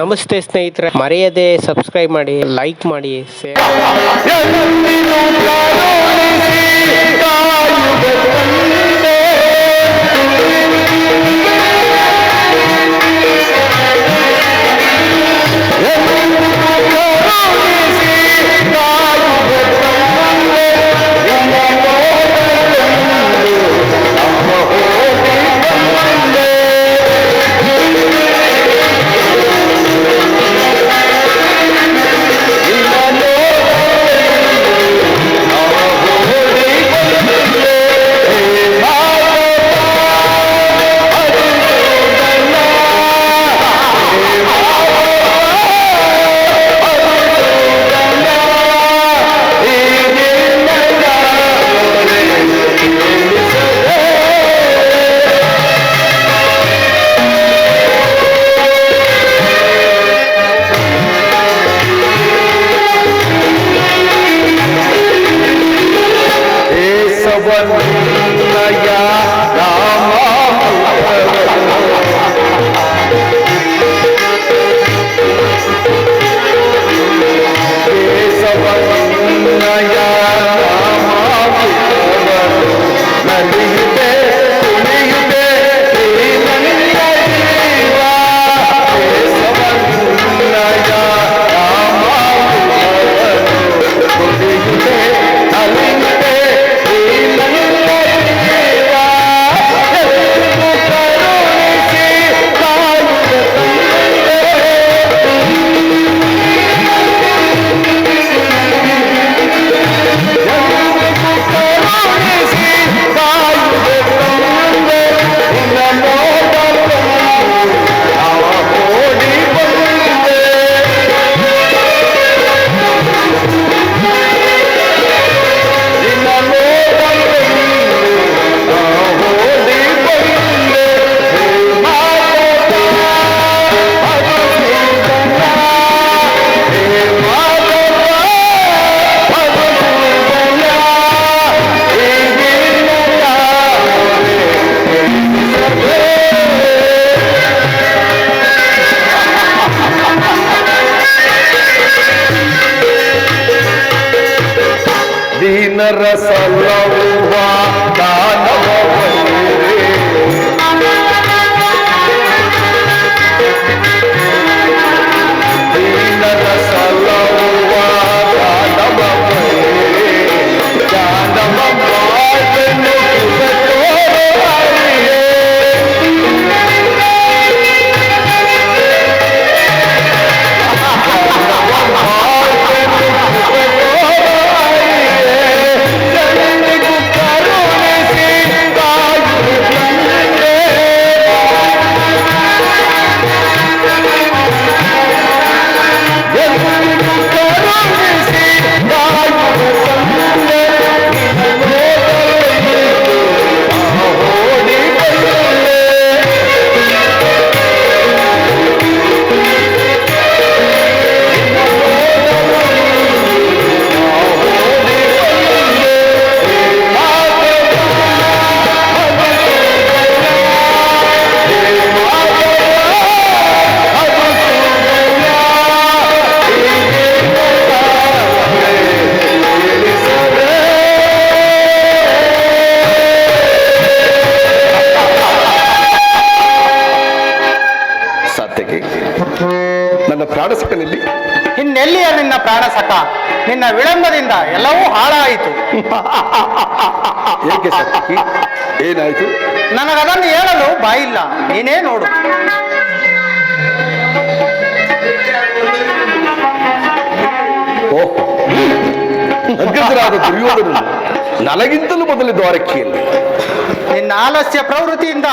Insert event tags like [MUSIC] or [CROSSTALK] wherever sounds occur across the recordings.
ನಮಸ್ತೆ ಸ್ನೇಹಿತರೆ ಮರೆಯದೆ ಸಬ್ಸ್ಕ್ರೈಬ್ ಮಾಡಿ ಲೈಕ್ ಮಾಡಿ ಶೇರ್ রসল্লাহ ನಿನ್ನ ಸಖ ನಿನ್ನ ವಿಳಂಬದಿಂದ ಎಲ್ಲವೂ ಹಾಳಾಯಿತು. [LAUGHS] ಏಕೆ ಏನಾಯ್ತು? ನನಗದನ್ನು ಹೇಳಲು ಬಾಯಿಲ್ಲ. ನೀನೇ ನೋಡು. ಓಹೋ. ಅಗ್ರಜರಾದ ದುರ್ಯೋಧನನು ನನಗಿಂತಲೂ ಮೊದಲು ದ್ವಾರಕೆಯಲ್ಲಿ. ನಿನ್ನ ಆಲಸ್ಯ ಪ್ರವೃತ್ತಿಯಿಂದ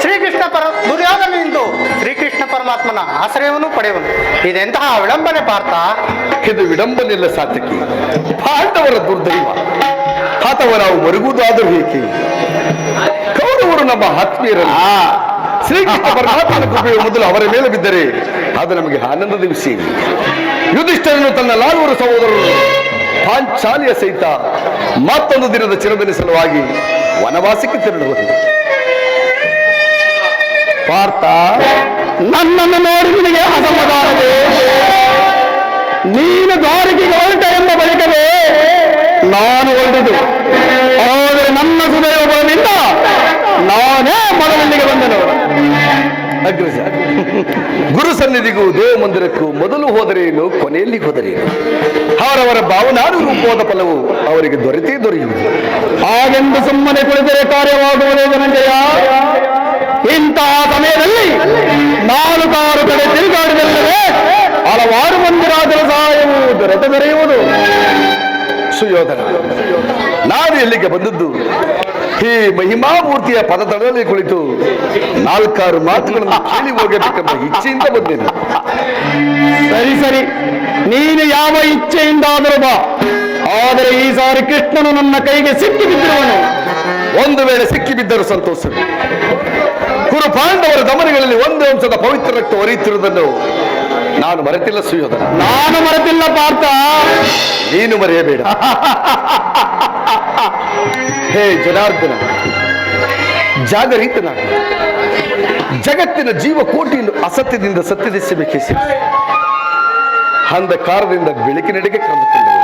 ಶ್ರೀಕೃಷ್ಣ ಪರ ದುರ್ಯೋಧನಿಂದು ಶ್ರೀಕೃಷ್ಣ ಪರಮಾತ್ಮನ ಆಶ್ರಯವನ್ನು ಪಡೆಯುವನು. ಇದೆಂತಹ ವಿಳಂಬನೆ ಪಾರ್ಥ? ಇದು ವಿಡಂಬನೆಲ್ಲ ಸಾತಕಿ ಪಾಂಡವರ ದುರ್ದೈವ. ಅಥವಾ ನಾವು ಮರುಗುವುದಾದರೂ ಹೇಗೆ ಕೌರವರು ನಮ್ಮ ಆತ್ಮೀಯರಲ್ಲ. ಶ್ರೀಕೃಷ್ಣ ಪರಮಾತ್ಮನ ಕೃಪೆಯ ಮೊದಲು ಅವರ ಮೇಲೆ ಬಿದ್ದರೆ ಅದು ನಮಗೆ ಆನಂದದ ವಿಷಯ. ಯುಧಿಷ್ಠರನ್ನು ತನ್ನ ನಾಲ್ವರು ಸಹೋದರರು ಪಾಂಚಾಲಿಯ ಸಹಿತ ಮತ್ತೊಂದು ದಿನದ ಚಿರದಿನ ಸಲುವಾಗಿ ವನವಾಸಕ್ಕೆ ತೆರಳುವರು. ಪಾರ್ಥ ನನ್ನನ್ನು ನೋಡಿ ನಿನಗೆ ಅಸಮಾಧಾನವೇ? ನೀನು ದಾರಿಗೆಗೆ ಹೊರಟ ಎಂಬ ಬಳಿಕವೇ ನಾನು ಹೊರಟಿದ್ದು. ಆದರೆ ನನ್ನ ಸುದಯೋಗದಿಂದ ನಾನೇ ಮೊದಲಿಗೆ ಬಂದನು. ಅಗ್ರಜ ಗುರು ಸನ್ನಿಧಿಗೂ ದೇವ ಮಂದಿರಕ್ಕೂ ಮೊದಲು ಹೋದರೇನು ಕೊನೆಯಲ್ಲಿ ಹೋದರೇನು ಅವರವರ ಭಾವನಾರು ರೂಪವಾದ ಫಲವು ಅವರಿಗೆ ದೊರೆತೇ ದೊರೆಯುವುದು. ಹಾಗೆಂದು ಸುಮ್ಮನೆ ಕುಳಿತರೆ ಕಾರ್ಯವಾಗುವುದೇ ಧನಂಜಯ ಇಂತಹ ಸಮಯದಲ್ಲಿ ನಾಲ್ಕಾರು ಕಡೆ ತಿರುಗಾಡಿದಲ್ಲದೆ ಹಲವಾರು ಮಂದಿ ರಾಜರ ಸಹಾಯವು ದೊರೆತ ದೊರೆಯುವುದು. ಸುಯೋಧನ ನಾನು ಎಲ್ಲಿಗೆ ಬಂದದ್ದು ಈ ಮಹಿಮಾಮೂರ್ತಿಯ ಪದತಡದಲ್ಲಿ ಕುಳಿತು ನಾಲ್ಕಾರು ಮಾತುಗಳನ್ನು ಕೇಳಿ ಹೋಗಬೇಕೆಂಬ ಇಚ್ಛೆಯಿಂದ ಬಂದಿದೆ ಸರಿ ಸರಿ. ನೀನು ಯಾವ ಇಚ್ಛೆಯಿಂದಾದರೂ ಬಾ. ಆದರೆ ಈ ಸಾರಿ ಕೃಷ್ಣನು ನನ್ನ ಕೈಗೆ ಸಿಕ್ಕಿ ಬಿದ್ದಿರುವನು ಒಂದು ವೇಳೆ ಸಿಕ್ಕಿ ಬಿದ್ದರೂ ಸಂತೋಷವೇ ಕುರು ಪಾಂಡವರ ದಮನಗಳಲ್ಲಿ ಒಂದು ಅಂಶದ ಪವಿತ್ರ ರಕ್ತ ಹೊರೆಯುತ್ತಿರುವುದನ್ನು ನಾನು ಮರೆತಿಲ್ಲ ಸುಯೋಧನ. ನಾನು ಮರೆತಿಲ್ಲ ಪಾರ್ಥ. ನೀನು ಮರೆಯಬೇಡ. ಹೇ ಜನಾರ್ದನ ಜಾಗರೀತನಾಗ ಜಗತ್ತಿನ ಜೀವಕೋಟಿಯನ್ನು ಅಸತ್ಯದಿಂದ ಸತ್ಯದಿಸಬೇಕೆ ಅಂಧಕಾರದಿಂದ ಬೆಳಕಿನೆಡೆಗೆ ಕರೆದುಕೊಂಡು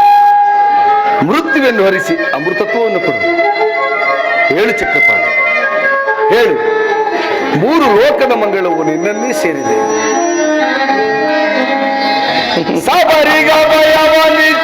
ಮೃತ್ಯುವನ್ನು ಹರಿಸಿ ಅಮೃತತ್ವವನ್ನು ಕೊಡು. ಹೇಳು ಚಕ್ರಪಾಣಿ. ಹೇಳು. ಮೂರು ಲೋಕದ ಮಂಗಳವು ನಿನ್ನಲ್ಲಿ ಸೇರಿದೆ. [LAUGHS]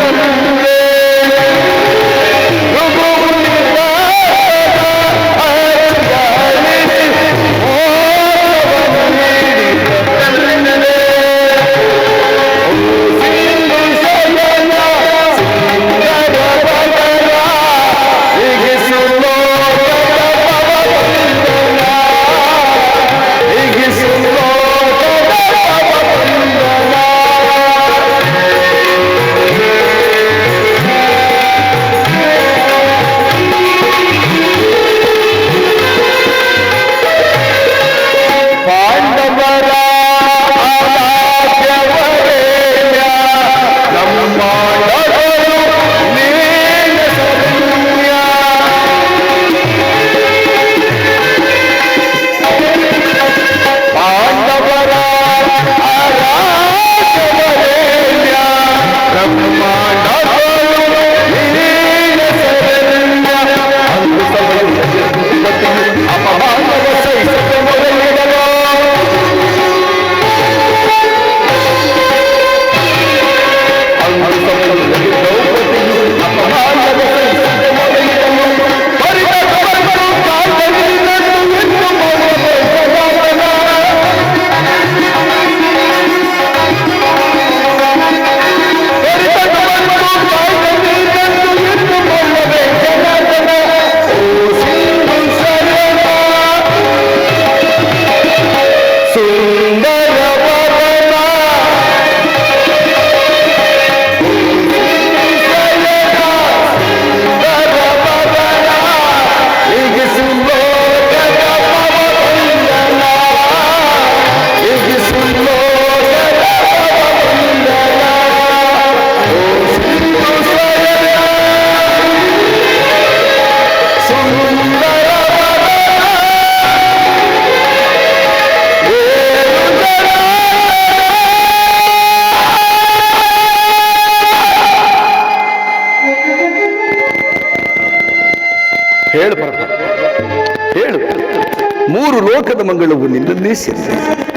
ಮೂರು ಲೋಕದ ಮಂಗಳವು ನಿನ್ನನ್ನೇ ಸೇರಿದೆ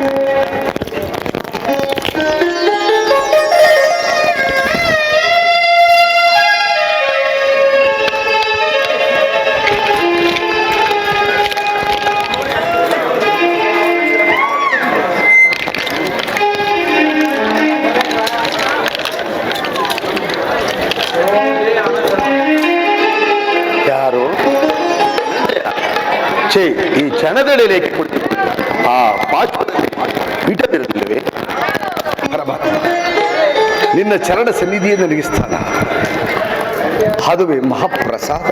ಕ್ಷಣದಲ್ಲಿ ಕೊಡ್ತೀವಿ. ಕೊಡ್ತೀನಿ ಆ ಪಾಶ್ವದಲ್ಲಿ ಪೀಠವಿರಲಿಲ್ಲವೇ ನಿನ್ನ ಚರಣ ಸನ್ನಿಧಿಯೇ ನನಗೆ ಸ್ಥಾನ. ಅದುವೇ ಮಹಾಪ್ರಸಾದ.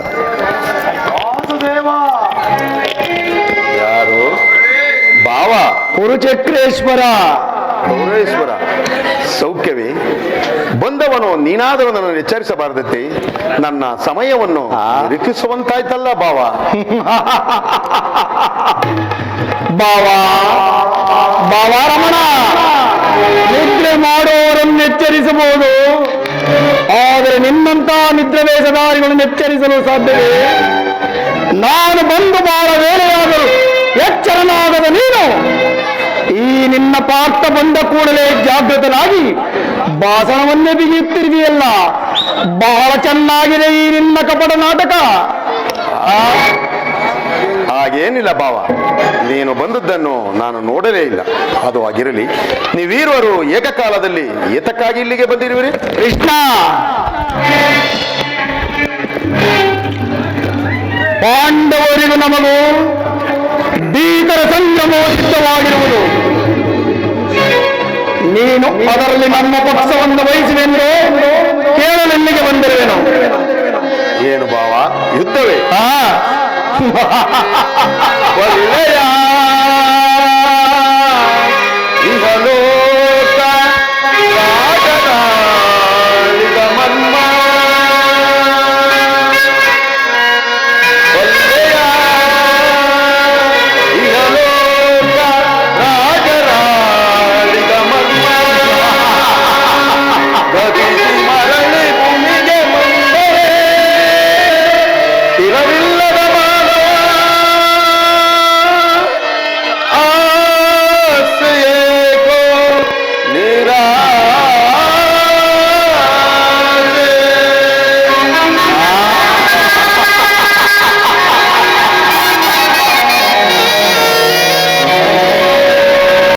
ಯಾರು? ಬಾವ ಕುರುಚಕ್ರೇಶ್ವರ. ಗೌರೇಶ್ವರ ಸೌಖ್ಯವೇ? ಬಂದವನು ನೀನಾದರೂ ನನ್ನನ್ನು ಎಚ್ಚರಿಸಬಾರದತ್ತೆ. ನನ್ನ ಸಮಯವನ್ನು ನಿರೀಕ್ಷಿಸುವಂತಾಯ್ತಲ್ಲ ಭಾವ [LAUGHS] ಬಾವ. ಬಾವ ರಮಣ. ನಿದ್ರೆ ಮಾಡುವವರನ್ನು ಎಚ್ಚರಿಸಬಹುದು. ಆದರೆ ನಿನ್ನಂತ ನಿದ್ರೆ ವೇಷಧಾರಿಗಳನ್ನು ಎಚ್ಚರಿಸಲು ಸಾಧ್ಯವೇ? ನಾನು ಬಂದು ಬಾಳ ವೇಳೆಯಾದರೂ ಎಚ್ಚರನಾಗದ ನೀನು ಈ ನಿನ್ನ ಪಾಠ ಬಂದ ಕೂಡಲೇ ಜಾಗೃತನಾಗಿ ಭಾಷಣವನ್ನೇ ಬಿಗಿಯುತ್ತಿರುವಿಯಲ್ಲ? ಬಹಳ ಚೆನ್ನಾಗಿದೆ ಈ ನಿನ್ನ ಕಪಟ ನಾಟಕ. ಹಾಗೇನಿಲ್ಲ ಭಾವ ನೀನು ಬಂದದ್ದನ್ನು ನಾನು ನೋಡಲೇ ಇಲ್ಲ. ಅದು ಆಗಿರಲಿ ನೀವೀರುವರು ಏಕಕಾಲದಲ್ಲಿ ಏತಕ್ಕಾಗಿ ಇಲ್ಲಿಗೆ ಬಂದಿರುವಿರಿ? ಕೃಷ್ಣ! ಪಾಂಡವರಿಗೂ ನಮಗೂ ಭೀಕರ ಸಂಗಮವು ಸಿದ್ಧವಾಗಿರುವುದು ನೀನು ಅದರಲ್ಲಿ ನಮ್ಮ ಪಕ್ಷವನ್ನು ವಹಿಸುವೆಂದು ಕೇಳಲು ಇಲ್ಲಿಗೆ ಬಂದಿರುವೆನು? ಏನು ಬಾವಾ? ಯುದ್ಧವೇ? ಹಾ. ಒಳ್ಳೆಯ.